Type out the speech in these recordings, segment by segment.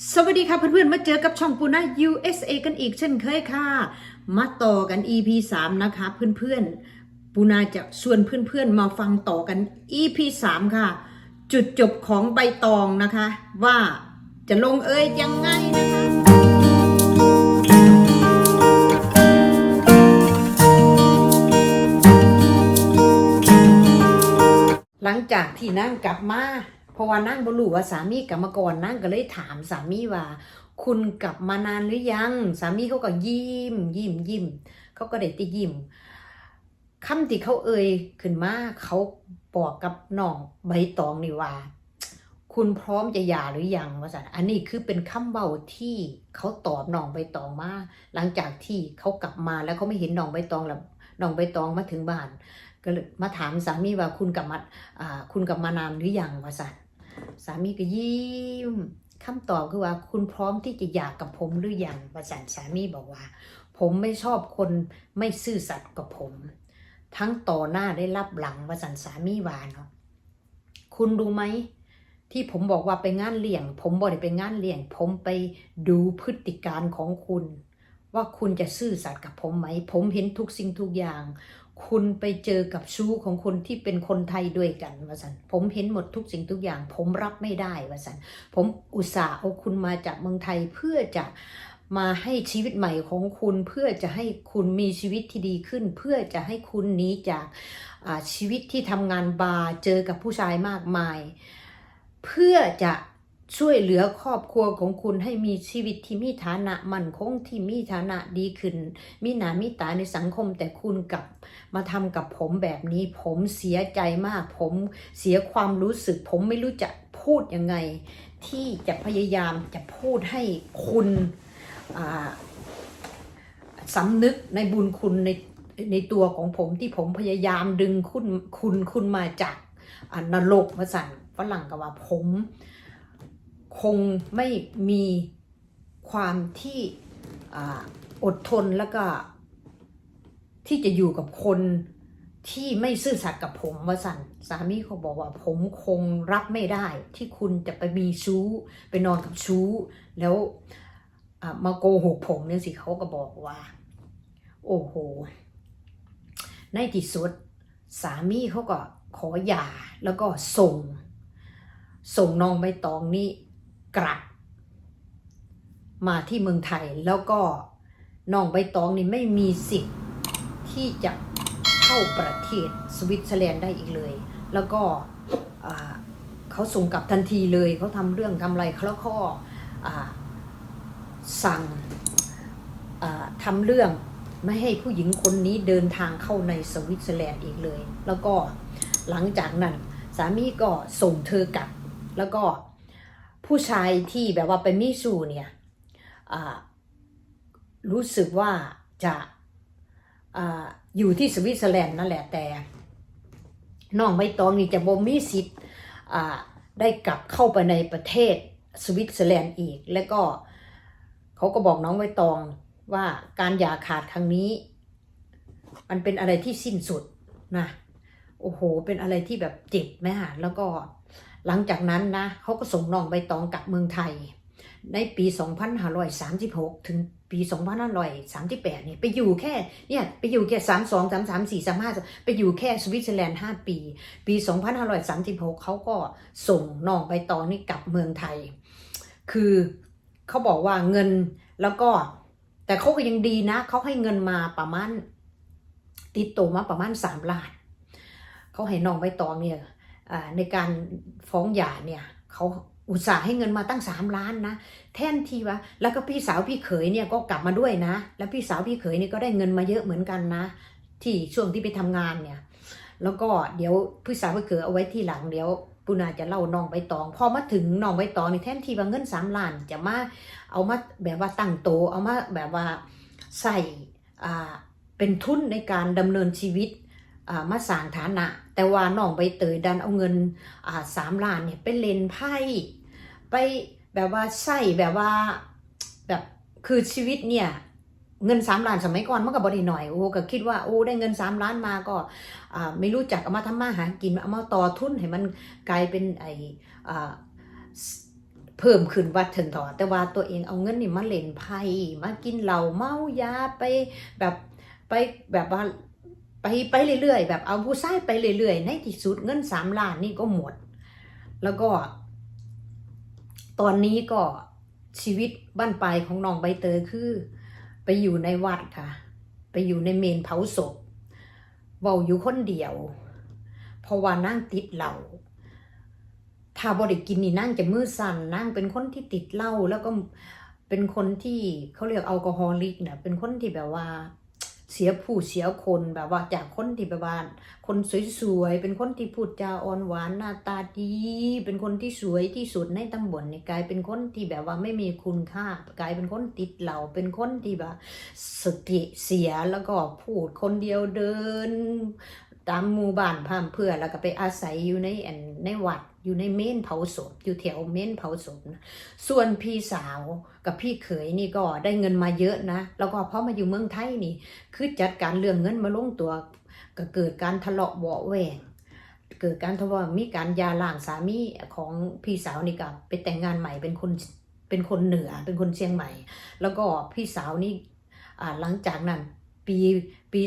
สวัสดีค่ะเพื่อนๆ มาเจอกับช่องปูนะ USA กันอีกเช่นเคยค่ะ มาต่อกัน EP 3 นะคะ เพื่อนๆ ปูนาจะชวนเพื่อนๆ มาฟังต่อกัน EP 3 ค่ะ จุดจบของใบตองนะคะ ว่าจะลงเอยยังไงนะคะหลังจากที่นั่งกลับมา ราะว่านั่งบรู้ว่าสามีกลับมาก่อนนั่งก็เลยถามสามีว่า คุณกลับมานานหรือยัง สามีเขาก็ยิ้มยิ้มยิ้มเขาก็ได้ติยิ้มคำที่เขาเอ่ยขึ้นมาเขาบอกกับน้องใบตองนี่ว่า คุณพร้อมจะหย่าหรือยังว่าสันอันนี้คือเป็นคำเบาที่เขาตอบน้องใบตองมาหลังจากที่เขากลับมาแล้วเขาไม่เห็นน้องใบตองแล้วน้องใบตองมาถึงบ้าน ก็เลยมาถามสามีว่าคุณกลับมาอ่าคุณกลับมานานหรือยังว่าสัน สามีก็ยิ้มคำตอบคือว่าคุณพร้อมที่จะหย่ากับผมหรือยังว่าสันสามีบอกว่า ผมไม่ชอบคนไม่ซื่อสัตย์กับผม ทั้งต่อหน้าได้รับหลังว่าสันสามีว่าเนาะคุณรู้ไหมที่ผมบอกว่าไปงานเลี้ยง ผมบอกได้ไปงานเลี้ยง ผมไปดูพฤติการของคุณ ว่าคุณจะซื่อสัตย์กับผมไหม ผมเห็นทุกสิ่งทุกอย่าง คุณไปเจอกับชู้ของคนที่เป็นคนไทยด้วยกันว่าสันผมเห็นหมดทุกสิ่งทุกอย่าง ผมรับไม่ได้ว่าสันผมอุตส่าห์เอาคุณมาจากเมืองไทยเพื่อจะมาให้ชีวิตใหม่ของคุณเพื่อจะให้คุณมีชีวิตที่ดีขึ้น เพื่อจะให้คุณหนีจากชีวิตที่ทำงานบาร์เจอกับผู้ชายมากมาย เพื่อจะ ช่วยเหลือครอบครัวของคุณให้มีชีวิตที่มีฐานะมั่นคงที่มีฐานะดีขึ้น มีหนามีตาในสังคมแต่คุณกลับมาทำกับผมแบบนี้ ผมเสียใจมาก ผมเสียความรู้สึก ผมไม่รู้จะพูดยังไง ที่จะพยายามจะพูดให้คุณสำนึกในบุญคุณในในตัวของผมที่ผมพยายามดึงคุณคุณคุณมาจากนรกมาสั่นฝรั่งก็ว่าผม คงไม่มีความที่อดทนแล้วก็ที่จะอยู่กับคนที่ไม่ซื่อสัตย์กับผมว่าสันสามีเขาบอกว่าผมคงรับไม่ได้ ที่คุณจะไปมีชู้ไปนอนกับชู้ แล้วมาโกหกผมเนี่ยสิเขาก็บอกว่า โอ้โห ในที่สุดสามีเขาก็ขอหย่าแล้วก็ส่ง ส่งน้องใบตองนี่ กลับ มาที่เมืองไทยแล้วก็น้องใบตองนี่ไม่มีสิทธิ์ที่จะเข้าประเทศสวิตเซอร์แลนด์ได้อีกเลย แล้วก็เขาส่งกลับทันทีเลยเขาทำเรื่องทำอะไรเขาแล้วก็อ่าสั่งทำเรื่องไม่ให้ผู้หญิงคนนี้เดินทางเข้าในสวิตเซอร์แลนด์อีกเลย แล้วก็หลังจากนั้นสามีก็ส่งเธอกลับ แล้วก็ ผู้ชายที่แบบว่าเป็นมิสูเนี่ยรู้สึกว่าจะออยู่ที่สวิตเซอร์แลนด์นั่นแหละแต่น้องใบตองนี่จะบ่มีสิทธิ์ได้กลับเข้าไปในประเทศสวิตเซอร์แลนด์อีก แล้วก็เขาก็บอกน้องใบตองว่าการหย่าขาดครั้งนี้ มันเป็นอะไรที่สิ้นสุดนะโอ้โห เป็นอะไรที่แบบเจ็บไหมฮะแล้วก็ หลังจากนั้นนะเขาก็ส่งน้องใบตองกลับเมืองไทย ในปี 2536 ถึงปี 2538เนี่ยไปอยู่แค่เนี่ยไปอยู่แค่ 32 33 4 35 ไปอยู่แค่สวิตเซอร์แลนด์ 5 ปี ปี 2536 เขาก็ส่งน้องใบตองนี่กลับเมืองไทย คือเขาบอกว่าเงินแล้วก็แต่เขาก็ยังดีนะ เขาให้เงินมาประมาณติดตัวมาประมาณ3ล้าน เขาให้น้องใบตองเนี่ย ในการฟ้องหย่าเนี่ยเขาอุตส่าห์ให้เงินมาตั้งสามล้านนะแทนที่ว่าแล้วก็พี่สาวพี่เขยเนี่ยก็กลับมาด้วยนะ แล้วพี่สาวพี่เขยนี่ก็ได้เงินมาเยอะเหมือนกันนะ ที่ช่วงที่ไปทำงานเนี่ย แล้วก็เดี๋ยวพี่สาวพี่เขยเอาไว้ที่หลังเดี๋ยวปุนาจะเล่าน้องใบตองพอมาถึงน้องใบตองนี่แทนที่ว่าเงินสามล้านจะมาเอามาแบบว่าตั้งโตเอามาแบบว่าใส่อ่าเป็นทุนในการดำเนินชีวิตอ่ามาสร้างฐานะ แต่ว่าน้องใบเตยดันเอาเงินอ่าสามล้านเนี่ยไปเล่นไพ่ไปแบบว่าใส่แบบว่าแบบคือชีวิตเนี่ยเงินสามล้านสมัยก่อนมันก็บริหน่อยโอ้ก็คิดว่าโอ้ได้เงินสามล้านมาก็ไม่รู้จักเอามาทำมาหากินเอามาต่อทุนให้มันกลายเป็นไอ่เพิ่มขึ้นวัดถึงถอแต่ว่าตัวเองเอาเงินนี่มาเล่นไพ่มากินเหล้าเมายาไปแบบไปแบบว่า ไปไปเรื่อยๆ แบบเอาผู้ชายไปเรื่อยๆ ในที่สุดเงินสามล้านนี่ก็หมด แล้วก็ ตอนนี้ก็ชีวิตบ้านปลายของน้องใบเตยคือ ไปอยู่ในวัดค่ะ ไปอยู่ในเมนเผาศพเบาอยู่คนเดียวเพราะว่านั่งติดเหล้าถ้าบริกินนี่นั่งจะมือสั่นนั่งเป็นคนที่ติดเหล้าแล้วก็เป็นคนที่เขาเรียกแอลกอฮอลิกเนี่ยเป็นคนที่แบบว่า เสียผู้เสียคนแบบว่าจากคนที่แบบว่าคนสวยๆเป็นคนที่พูดจาอ่อนหวานหน้าตาดี เป็นคนที่สวยที่สุดในตำบลเนี่ยกลายเป็นคนที่แบบว่าไม่มีคุณค่า กลายเป็นคนติดเหล้าเป็นคนที่แบบสติเสียแล้วก็พูดคนเดียวเดิน ตามหมู่บ้านพร่ำเพื่อแล้วก็ไปอาศัยอยู่ในในวัด อยู่ในเมนเผาศพอยู่แถวเมนเผาศพนะส่วนพี่สาวกับพี่เขยนี่ก็ได้เงินมาเยอะนะ แล้วก็พอมาอยู่เมืองไทยนี่ คือจัดการเรื่องเงินมาลงตัว ก็เกิดการทะเลาะเบาะแหวงเกิดการทะเลาะมีการยาล้างสามีของพี่สาวนี่กับไปแต่งงานใหม่เป็นคนเป็นคนเหนือเป็นคนเชียงใหม่ แล้วก็พี่สาวนี่หลังจากนั้นปีปี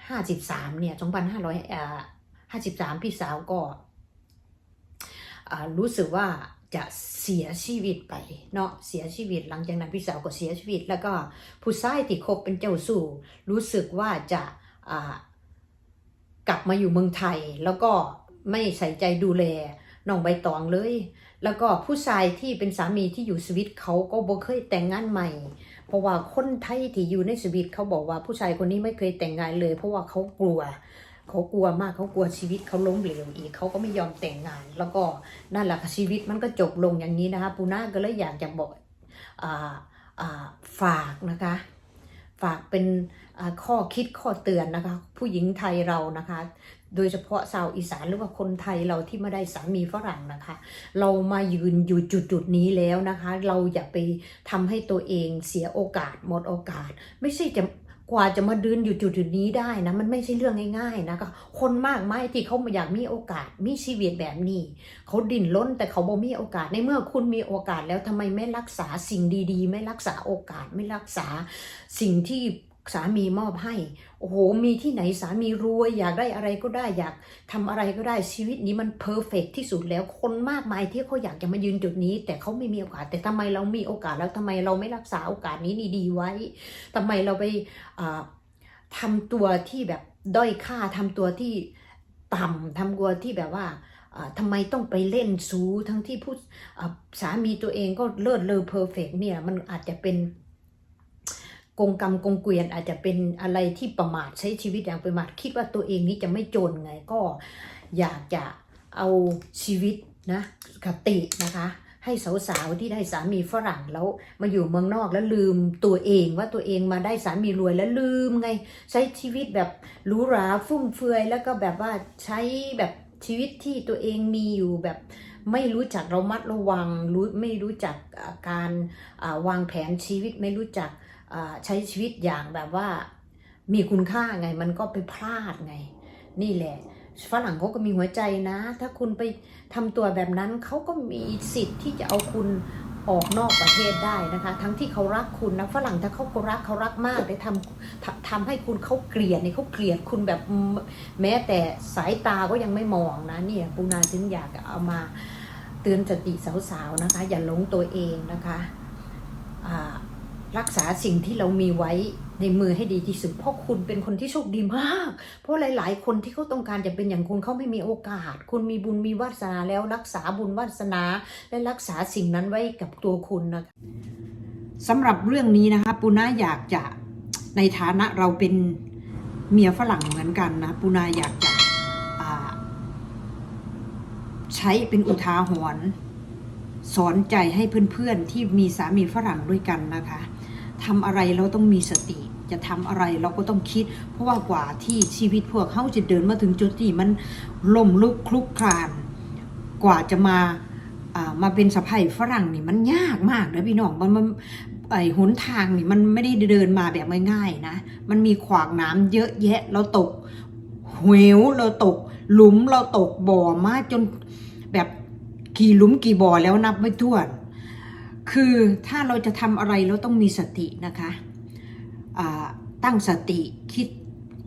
2053 เนี่ย 2553 พี่สาวก็ รู้สึกว่าจะเสียชีวิตไปเนาะเสียชีวิตหลังจากนั้นพี่สาวก็เสียชีวิต แล้วก็ผู้ชายที่คบเป็นเจ้าสู่รู้สึกว่าจะกลับมาอยู่เมืองไทย แล้วก็ไม่ใส่ใจดูแลน้องใบตองเลย แล้วก็ผู้ชายที่เป็นสามีที่อยู่สวิตเขาก็บ่เคยแต่งงานใหม่ เพราะว่าคนไทยที่อยู่ในสวิตเขาบอกว่าผู้ชายคนนี้ไม่เคยแต่งงานเลย เพราะว่าเขากลัว เขากลัวมากเขากลัวชีวิตเขาล้มเหลวอีกเขาก็ไม่ยอมแต่งงาน แล้วก็นั่นแหละชีวิตมันก็จบลงอย่างนี้นะคะปูน่าก็เลยอยากจะบอกฝากนะคะ ฝากเป็นข้อคิดข้อเตือนนะคะ ผู้หญิงไทยเรานะคะ โดยเฉพาะชาวอีสานหรือว่าคนไทยเราที่มาได้สามีฝรั่งนะคะ เรามายืนอยู่จุดจุดนี้แล้วนะคะ เราอย่าไปทำให้ตัวเองเสียโอกาสหมดโอกาส ไม่ใช่จะ กว่าจะมาดืนอยู่จุดจุดนี้ได้นะ มันไม่ใช่เรื่องง่ายๆนะคะคนมากมายที่เขามาอยากมีโอกาสมีชีวิตแบบนี้ เขาดิ้นล้นแต่เขาบ่มีโอกาสในเมื่อคุณมีโอกาสแล้วทำไมไม่รักษาสิ่งดี ๆ ไม่รักษาโอกาสไม่รักษาสิ่งที่ สามีมอบให้ โอ้โห มีที่ไหนสามีรวย อยากได้อะไรก็ได้อยากทำอะไรก็ได้ชีวิตนี้มันเพอร์เฟกที่สุดแล้วคนมากมายที่เขาอยากจะมายืนจุดนี้ แต่เขาไม่มีโอกาสแต่ทำไมเรามีโอกาสแล้วทำไมเราไม่รักษาโอกาสนี้ดีๆไว้ทำไมเราไปอ่าทำตัวที่แบบด้อยค่าทำตัวที่ต่ำทำตัวที่แบบว่าอ่าทำไมต้องไปเล่นซูทั้งที่ผู้สามีตัวเองก็เลิศเลอเพอร์เฟกเนี่ยมันอาจจะเป็น กงกรรมกงเกวียนอาจจะเป็นอะไรที่ประมาทใช้ชีวิตอย่างประมาทคิดว่าตัวเองนี้จะไม่จนไงก็อยากจะเอาชีวิตนะคตินะคะให้สาวๆที่ได้สามีฝรั่งแล้วมาอยู่เมืองนอกแล้วลืมตัวเองว่าตัวเองมาได้สามีรวยแล้วลืมไง ใช้ชีวิตแบบหรูหราฟุ่มเฟือยแล้วก็แบบว่าใช้แบบชีวิตที่ตัวเองมีอยู่แบบไม่รู้จักระมัดระวังรู้ไม่รู้จักการวางแผนชีวิตไม่รู้จัก ใช้ชีวิตอย่างแบบว่ามีคุณค่าไง มันก็ไปพลาดไง นี่แหละฝรั่งเขาก็มีหัวใจนะ ถ้าคุณไปทำตัวแบบนั้นเขาก็มีสิทธิ์ที่จะเอาคุณออกนอกประเทศได้นะคะ ทั้งที่เขารักคุณนะฝรั่งถ้าเขารักเขารักมากได้ทำทำทำให้คุณเขาเกลียดเนี่ยเขาเกลียดคุณแบบแม้แต่สายตาก็ยังไม่มองนะเนี่ยปูนาถึงอยากเอามาเตือนสติสาวๆนะคะ อย่าหลงตัวเองนะคะอ่า รักษาสิ่งที่เรามีไว้ในมือให้ดีที่สุดเพราะคุณเป็นคนที่โชคดีมาก เพราะหลาย ๆ คนที่เขาต้องการจะเป็นอย่างคุณเขาไม่มีโอกาส คุณมีบุญมีวาสนาแล้วรักษาบุญวาสนา และรักษาสิ่งนั้นไว้กับตัวคุณนะคะสำหรับเรื่องนี้นะคะปูนาอยากจะในฐานะเราเป็นเมียฝรั่งเหมือนกันนะปูนาอยากจะใช้เป็นอุทาหรณ์สอนใจให้เพื่อน ๆ ที่มีสามีฝรั่งด้วยกันนะคะ ทำอะไรเราต้องมีสติ จะทำอะไรเราก็ต้องคิด เพราะว่ากว่าที่ชีวิตพวกเขาจะเดินมาถึงจุดที่มันล่มลุกคลุกคลาน กว่าจะมามาเป็นสะใภ้ฝรั่งนี่มันยากมากนะพี่น้องมันมันไอ้หนทางนี่มันไม่ได้เดินมาแบบง่ายๆนะ มันมีขวากน้ำเยอะแยะเราตกเหวเราตก หลุมเราตกบ่อมาจนแบบกี่หลุมกี่บ่อแล้วนับไม่ถ้วน คือถ้าเราจะทำอะไรเราต้องมีสตินะคะตั้งสติคิด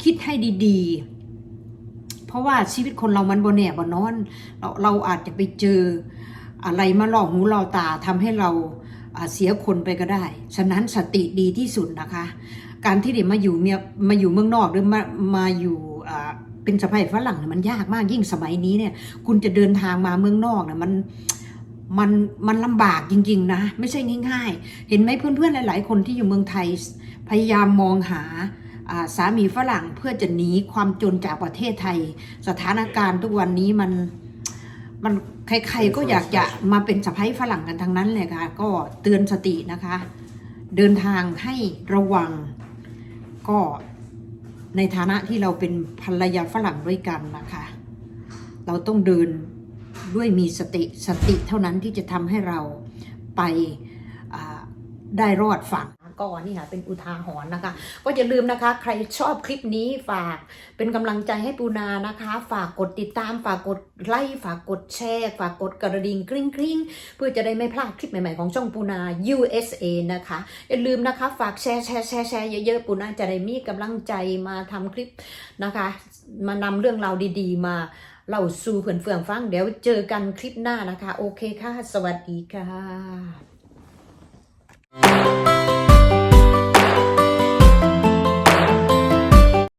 คิดให้ดีๆ เพราะว่าชีวิตคนเรามันบนแหนบนนอน เราเราอาจจะไปเจออะไรมาหลอกหูหลอกตาทำให้เราเสียคนไปก็ได้ ฉะนั้นสติดีที่สุดนะคะ การที่เด็กมาอยู่เมียมาอยู่เมืองนอกหรือมามาอยู่เป็นสะใภ้ฝรั่งเนี่ยมันยากมากยิ่งสมัยนี้เนี่ย คุณจะเดินทางมาเมืองนอกเนี่ยมัน มันมันลำบากจริง ๆ นะ ไม่ใช่ง่าย ๆ เห็นไหมเพื่อนๆหลาย ๆ คนที่อยู่เมืองไทยพยายามมองหาสามีฝรั่งเพื่อจะหนีความจนจากประเทศไทย สถานการณ์ทุกวันนี้มันมันใครๆก็อยากจะมาเป็นสะใภ้ฝรั่งกันทั้งนั้นเลยค่ะ ก็เตือนสตินะคะ เดินทางให้ระวัง ก็ในฐานะที่เราเป็นภรรยาฝรั่งด้วยกันนะคะ เราต้องเดิน ด้วยมีสติสติเท่านั้นที่จะทำให้เราไปได้รอดฝั่งก็นี่ค่ะเป็นอุทาหรณ์นะคะ ก็อย่าลืมนะคะ ใครชอบคลิปนี้ฝากเป็นกำลังใจให้ปูนานะคะ ฝากกดติดตาม ฝากกดไลค์ฝากกดแชร์ ฝากกดกระดิ่งกริ๊งกริ๊งเพื่อจะได้ไม่พลาดคลิปใหม่ๆของช่องปูนา USA นะคะ อย่าลืมนะคะฝากแชร์แชร์แชร์แชร์เยอะๆปูนาจะได้มีกำลังใจมาทำคลิปนะคะ มานำเรื่องราวดีๆ มา เราสู่เพื่อนเฟื่องฟังเดี๋ยวเจอกันคลิปหน้านะคะ โอเคค่ะ สวัสดีค่ะ